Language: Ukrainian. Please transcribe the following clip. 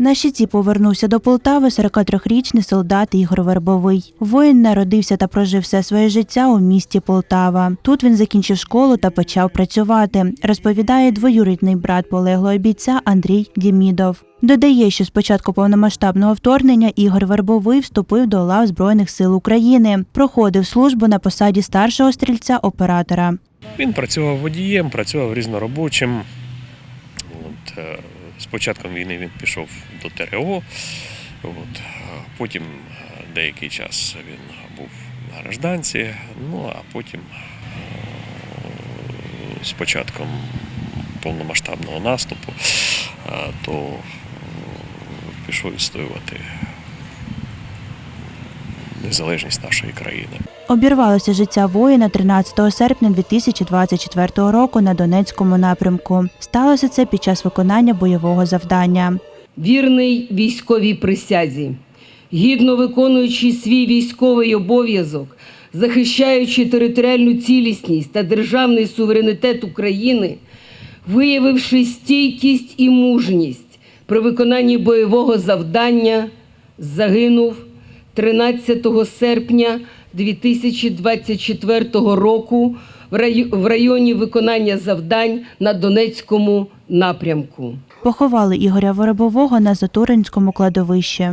На щиті повернувся до Полтави 43-річний солдат Ігор Вербовий. Воїн народився та прожив все своє життя у місті Полтава. Тут він закінчив школу та почав працювати, розповідає двоюрідний брат полеглого бійця Андрій Дімідов. Додає, що з початку повномасштабного вторгнення Ігор Вербовий вступив до лав Збройних сил України, проходив службу на посаді старшого стрільця-оператора. Він працював водієм, працював різноробочим. От, е, з початком війни він пішов до ТРО. От, потім е, деякий час він був на гражданці, ну а потім е, з початком повномасштабного наступу, е, то пішов відстоювати незалежність нашої країни. Обірвалося життя воїна 13 серпня 2024 року на Донецькому напрямку. Сталося це під час виконання бойового завдання. вірний військовій присязі, гідно виконуючи свій військовий обов'язок, захищаючи територіальну цілісність та державний суверенітет України, виявивши стійкість і мужність при виконанні бойового завдання, загинув 13 серпня 2024 року в рай- в районі виконання завдань на Донецькому напрямку. Поховали Ігоря Воробового на Затуринському кладовищі.